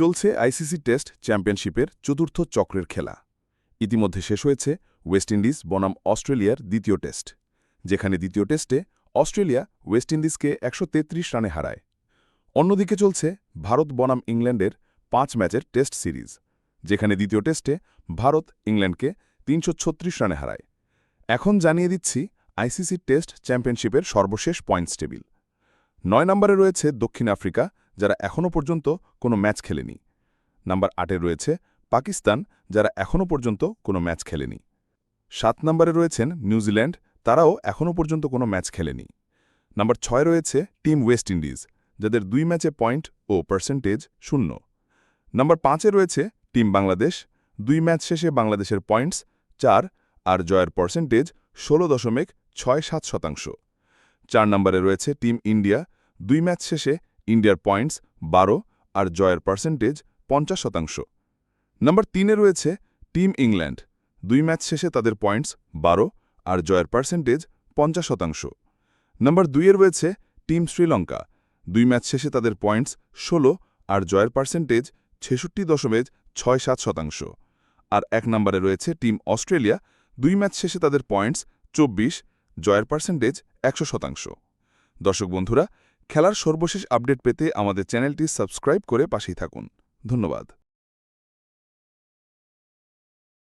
চলছে ICC test চ্যাম্পিয়নশিপের চতুর্থ চক্রের খেলা। ইতিমধ্যে শেষ হয়েছে ওয়েস্ট ইন্ডিজ বনাম অস্ট্রেলিয়ার দ্বিতীয় টেস্ট, যেখানে দ্বিতীয় টেস্টে অস্ট্রেলিয়া ওয়েস্ট ইন্ডিজকে একশো তেত্রিশ রানে হারায়। অন্যদিকে চলছে ভারত বনাম ইংল্যান্ডের পাঁচ ম্যাচের টেস্ট সিরিজ, যেখানে দ্বিতীয় টেস্টে ভারত ইংল্যান্ডকে তিনশো ছত্রিশ রানে হারায়। এখন জানিয়ে দিচ্ছি আইসিসি টেস্ট চ্যাম্পিয়নশিপের সর্বশেষ পয়েন্টস টেবিল। নয় নম্বরে রয়েছে দক্ষিণ আফ্রিকা যারা এখনও পর্যন্ত কোনো ম্যাচ খেলেনি। নাম্বার আটে রয়েছে পাকিস্তান, যারা এখনও পর্যন্ত কোনো ম্যাচ খেলেনি। সাত নম্বরে রয়েছেন নিউজিল্যান্ড, তারাও এখনও পর্যন্ত কোনো ম্যাচ খেলেনি। নাম্বার ছয় রয়েছে টিম ওয়েস্ট ইন্ডিজ, যাদের দুই ম্যাচে পয়েন্ট ও পার্সেন্টেজ শূন্য। নাম্বার পাঁচে রয়েছে টিম বাংলাদেশ, দুই ম্যাচ শেষে বাংলাদেশের পয়েন্টস চার আর জয়ের পার্সেন্টেজ ষোলো দশমিক ছয় সাত শতাংশ। চার নম্বরে রয়েছে টিম ইন্ডিয়া, দুই ম্যাচ শেষে ইন্ডিয়ার পয়েন্টস বারো আর জয়ের পার্সেন্টেজ পঞ্চাশ শতাংশ। নম্বর তিনে রয়েছে টিম ইংল্যান্ড। দুই ম্যাচ শেষে তাদের পয়েন্টস বারো আর জয়ের পার্সেন্টেজ পঞ্চাশ শতাংশ। নম্বর দুইয়ে রয়েছে টিম শ্রীলঙ্কা। দুই ম্যাচ শেষে তাদের পয়েন্টস ষোলো আর জয়ের পার্সেন্টেজ ছেষট্টি দশমিক ছয় সাত শতাংশ। আর এক নম্বরে রয়েছে টিম অস্ট্রেলিয়া। দুই ম্যাচ শেষে তাদের পয়েন্টস চব্বিশ, জয়ের পার্সেন্টেজ একশো শতাংশ। দর্শক বন্ধুরা খেলার সর্বশেষ আপডেট পেতে আমাদের চ্যানেলটি সাবস্ক্রাইব করে পাশেই থাকুন। ধন্যবাদ।